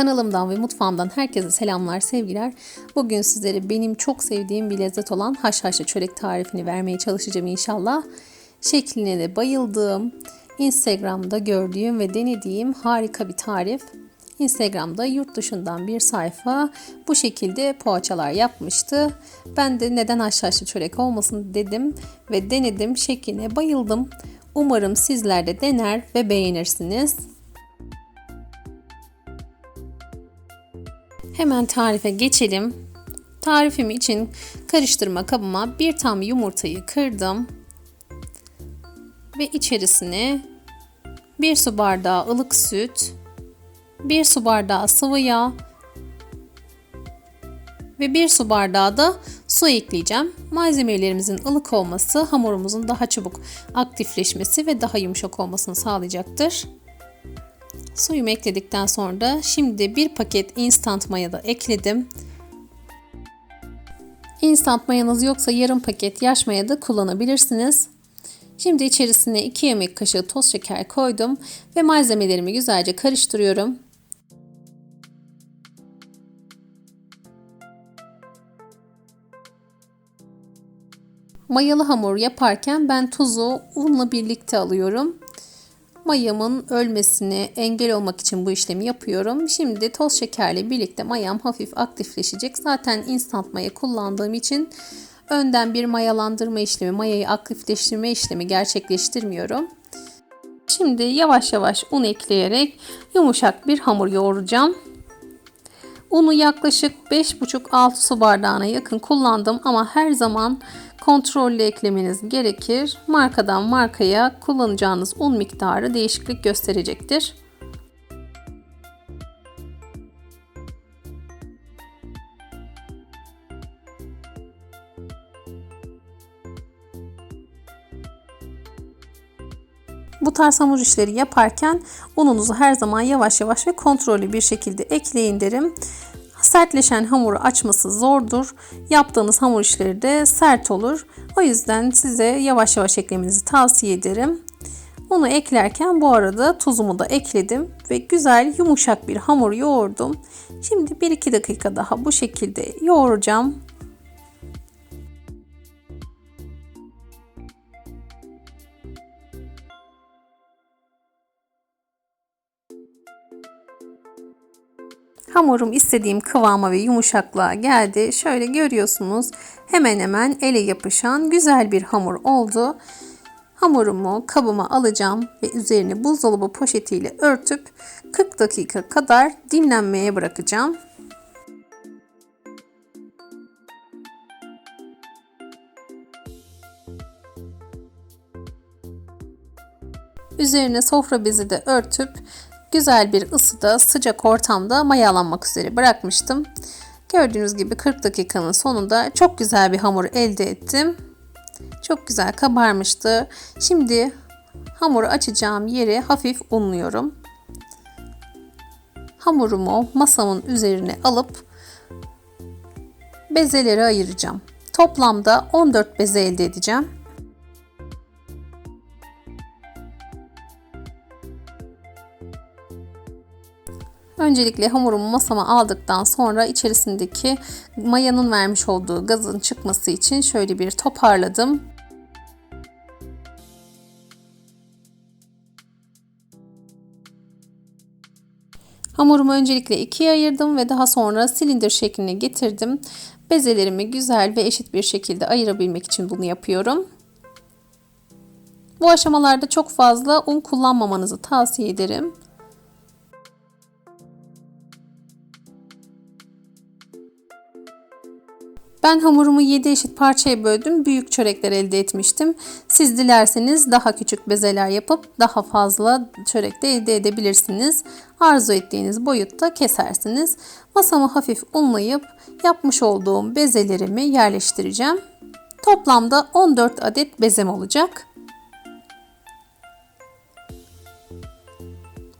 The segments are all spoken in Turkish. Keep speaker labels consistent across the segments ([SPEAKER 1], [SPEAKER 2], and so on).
[SPEAKER 1] Kanalımdan ve mutfağımdan herkese selamlar, sevgiler. Bugün sizlere benim çok sevdiğim bir lezzet olan haşhaşlı çörek tarifini vermeye çalışacağım inşallah. Şekline de bayıldığım, Instagram'da gördüğüm ve denediğim harika bir tarif. Instagram'da yurt dışından bir sayfa bu şekilde poğaçalar yapmıştı. Ben de neden haşhaşlı çörek olmasın dedim ve denedim. Şekline bayıldım. Umarım sizler de dener ve beğenirsiniz. Hemen tarife geçelim. Tarifim için karıştırma kabıma bir tam yumurtayı kırdım. Ve içerisine bir su bardağı ılık süt, bir su bardağı sıvı yağ ve bir su bardağı da su ekleyeceğim. Malzemelerimizin ılık olması hamurumuzun daha çabuk aktifleşmesi ve daha yumuşak olmasını sağlayacaktır. Suyumu ekledikten sonra şimdi bir paket instant maya da ekledim. Instant mayanız yoksa yarım paket yaş maya da kullanabilirsiniz. Şimdi içerisine 2 yemek kaşığı toz şeker koydum ve malzemelerimi güzelce karıştırıyorum. Mayalı hamur yaparken ben tuzu unla birlikte alıyorum. Mayamın ölmesine engel olmak için bu işlemi yapıyorum. Şimdi toz şekerle birlikte mayam hafif aktifleşecek. Zaten instant maya kullandığım için önden bir mayalandırma işlemi, mayayı aktifleştirme işlemi gerçekleştirmiyorum. Şimdi yavaş yavaş un ekleyerek yumuşak bir hamur yoğuracağım. Unu yaklaşık 5,5-6 su bardağına yakın kullandım ama her zaman kontrollü eklemeniz gerekir. Markadan markaya kullanacağınız un miktarı değişiklik gösterecektir. Bu tarz hamur işleri yaparken ununuzu her zaman yavaş yavaş ve kontrollü bir şekilde ekleyin derim. Sertleşen hamuru açması zordur. Yaptığınız hamur işleri de sert olur. O yüzden size yavaş yavaş eklemenizi tavsiye ederim. Onu eklerken bu arada tuzumu da ekledim ve güzel yumuşak bir hamur yoğurdum. Şimdi 1-2 dakika daha bu şekilde yoğuracağım. Hamurum istediğim kıvama ve yumuşaklığa geldi. Şöyle görüyorsunuz hemen hemen ele yapışan güzel bir hamur oldu. Hamurumu kabıma alacağım ve üzerine buzdolabı poşetiyle örtüp 40 dakika kadar dinlenmeye bırakacağım. Üzerine sofra bezi de örtüp güzel bir ısıda sıcak ortamda mayalanmak üzere bırakmıştım. Gördüğünüz gibi 40 dakikanın sonunda çok güzel bir hamur elde ettim. Çok güzel kabarmıştı. Şimdi hamuru açacağım yeri hafif unluyorum. Hamurumu masamın üzerine alıp bezeleri ayıracağım. Toplamda 14 beze elde edeceğim. Öncelikle hamurumu masama aldıktan sonra içerisindeki mayanın vermiş olduğu gazın çıkması için şöyle bir toparladım. Hamurumu öncelikle ikiye ayırdım ve daha sonra silindir şekline getirdim. Bezelerimi güzel ve eşit bir şekilde ayırabilmek için bunu yapıyorum. Bu aşamalarda çok fazla un kullanmamanızı tavsiye ederim. Ben hamurumu 7 eşit parçaya böldüm. Büyük çörekler elde etmiştim. Siz dilerseniz daha küçük bezeler yapıp daha fazla çörek de elde edebilirsiniz. Arzu ettiğiniz boyutta kesersiniz. Masamı hafif unlayıp yapmış olduğum bezelerimi yerleştireceğim. Toplamda 14 adet bezem olacak.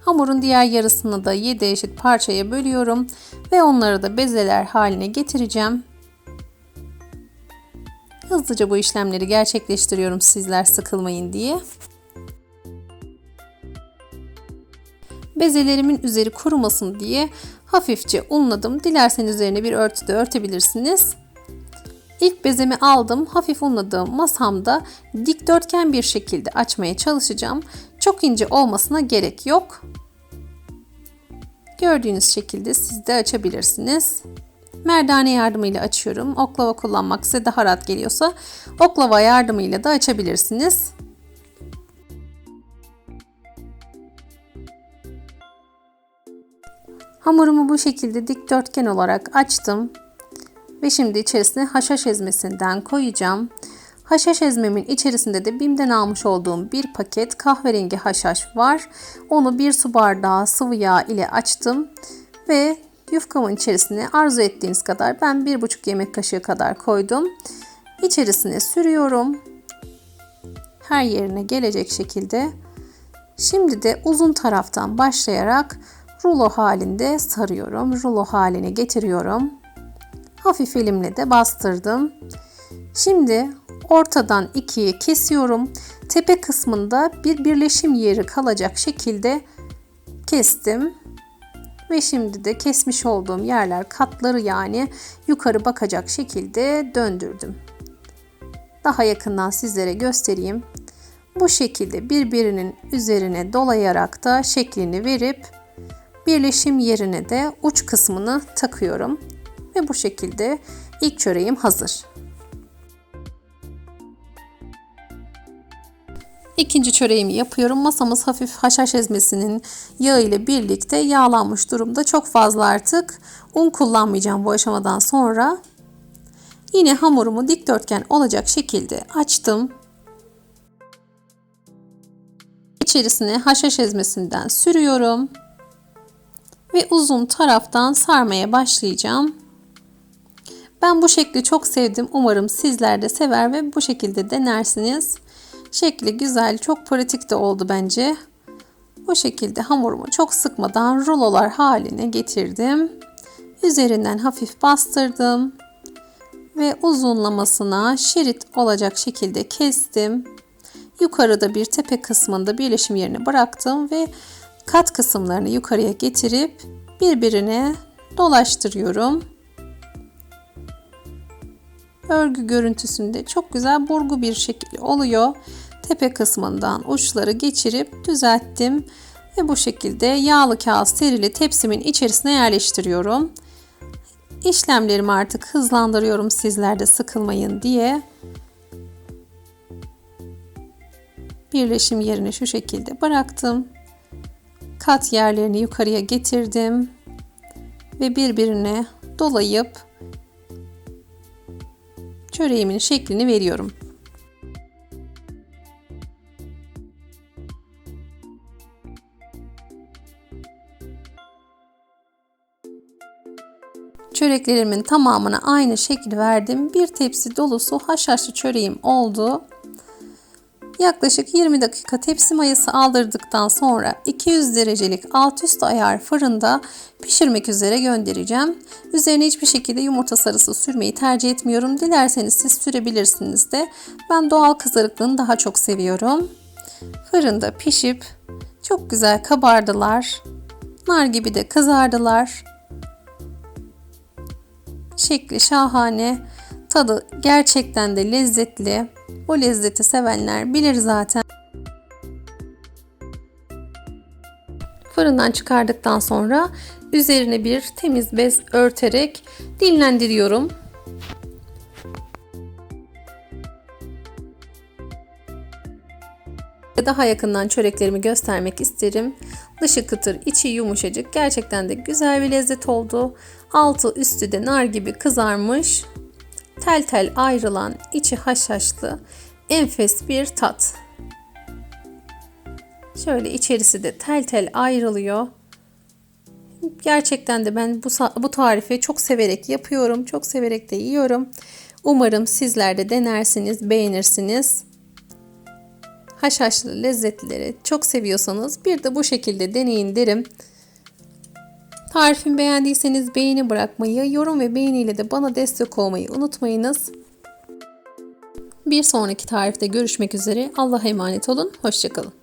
[SPEAKER 1] Hamurun diğer yarısını da 7 eşit parçaya bölüyorum ve onları da bezeler haline getireceğim. Hızlıca bu işlemleri gerçekleştiriyorum sizler sıkılmayın diye. Bezelerimin üzeri kurumasın diye hafifçe unladım. Dilerseniz üzerine bir örtü de örtebilirsiniz. İlk bezemi aldım. Hafif unladığım masamda dikdörtgen bir şekilde açmaya çalışacağım. Çok ince olmasına gerek yok. Gördüğünüz şekilde siz de açabilirsiniz. Merdane yardımıyla açıyorum. Oklava kullanmak size daha rahat geliyorsa oklava yardımıyla da açabilirsiniz. Hamurumu bu şekilde dikdörtgen olarak açtım. Ve şimdi içerisine haşhaş ezmesinden koyacağım. Haşhaş ezmemin içerisinde de BİM'den almış olduğum bir paket kahverengi haşhaş var. Onu bir su bardağı sıvı yağ ile açtım. Ve yufkamın içerisine arzu ettiğiniz kadar ben bir buçuk yemek kaşığı kadar koydum. İçerisine sürüyorum. Her yerine gelecek şekilde. Şimdi de uzun taraftan başlayarak rulo halinde sarıyorum. Rulo haline getiriyorum. Hafif elimle de bastırdım. Şimdi ortadan ikiye kesiyorum. Tepe kısmında bir birleşim yeri kalacak şekilde kestim. Ve şimdi de kesmiş olduğum yerler katları yani yukarı bakacak şekilde döndürdüm. Daha yakından sizlere göstereyim. Bu şekilde birbirinin üzerine dolayarak da şeklini verip birleşim yerine de uç kısmını takıyorum. Ve bu şekilde ilk çöreğim hazır. İkinci çöreğimi yapıyorum. Masamız hafif haşhaş ezmesinin yağı ile birlikte yağlanmış durumda. Çok fazla artık un kullanmayacağım bu aşamadan sonra. Yine hamurumu dikdörtgen olacak şekilde açtım. İçerisine haşhaş ezmesinden sürüyorum. Ve uzun taraftan sarmaya başlayacağım. Ben bu şekli çok sevdim. Umarım sizler de sever ve bu şekilde denersiniz. Şekli güzel, çok pratik de oldu bence. Bu şekilde hamurumu çok sıkmadan rulolar haline getirdim. Üzerinden hafif bastırdım ve uzunlamasına şerit olacak şekilde kestim. Yukarıda bir tepe kısmında birleşim yerini bıraktım ve kat kısımlarını yukarıya getirip birbirine dolaştırıyorum örgü görüntüsünde çok güzel burgu bir şekil oluyor. Tepe kısmından uçları geçirip düzelttim ve bu şekilde yağlı kağıt serili tepsimin içerisine yerleştiriyorum. İşlemlerimi artık hızlandırıyorum sizler de sıkılmayın diye. Birleşim yerini şu şekilde bıraktım. Kat yerlerini yukarıya getirdim ve birbirine dolayıp çöreğimin şeklini veriyorum. Çöreklerimin tamamına aynı şekil verdim. Bir tepsi dolusu haşhaşlı çöreğim oldu. Yaklaşık 20 dakika tepsi mayası aldırdıktan sonra 200 derecelik alt üst ayar fırında pişirmek üzere göndereceğim. Üzerine hiçbir şekilde yumurta sarısı sürmeyi tercih etmiyorum. Dilerseniz siz sürebilirsiniz de. Ben doğal kızarıklığını daha çok seviyorum. Fırında pişip çok güzel kabardılar. Nar gibi de kızardılar. Şekli şahane. Tadı gerçekten de lezzetli. O lezzeti sevenler bilir zaten. Fırından çıkardıktan sonra üzerine bir temiz bez örterek dinlendiriyorum. Daha yakından çöreklerimi göstermek isterim. Dışı kıtır, içi yumuşacık. Gerçekten de güzel bir lezzet oldu. Altı üstü de nar gibi kızarmış tel tel ayrılan içi haşhaşlı enfes bir tat. Şöyle içerisi de tel tel ayrılıyor. Gerçekten de ben bu, bu tarifi çok severek yapıyorum. Çok severek de yiyorum. Umarım sizler de denersiniz, beğenirsiniz. Haşhaşlı lezzetleri çok seviyorsanız bir de bu şekilde deneyin derim. Tarifimi beğendiyseniz beğeni bırakmayı, yorum ve beğeniyle de bana destek olmayı unutmayınız. Bir sonraki tarifte görüşmek üzere. Allah'a emanet olun. Hoşçakalın.